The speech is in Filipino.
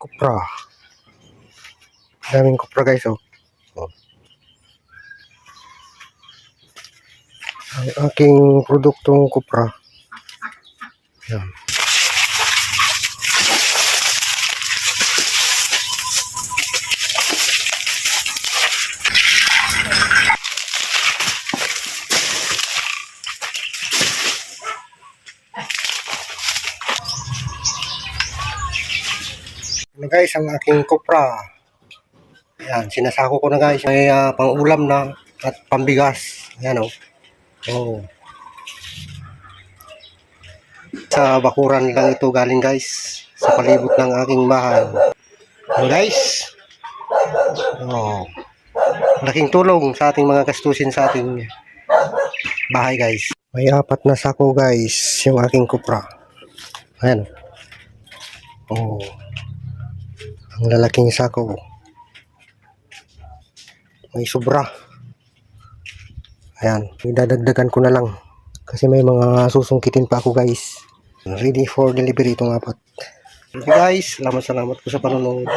Kupra. Daming kupra guys oh. oh. Ang aking produktong kupra. Yan. Ano guys, ang aking kopra. Ayan, sinasako ko na guys. May ah, pang-ulam na at pambigas. Ayan o. Oh. Sa bakuran lang ito galing guys. Sa palibot ng aking bahay. Ano guys? Oh. Laking tulong sa ating mga gastusin sa ating bahay guys. May apat na sako guys yung aking kopra. Ayan. Oh. Ang lalaking sako. May sobra. Ayan, idadagdagan ko na lang. Kasi may mga susungkitin pa ako guys. Ready for delivery itong apat. Okay guys, salamat salamat po sa panonood.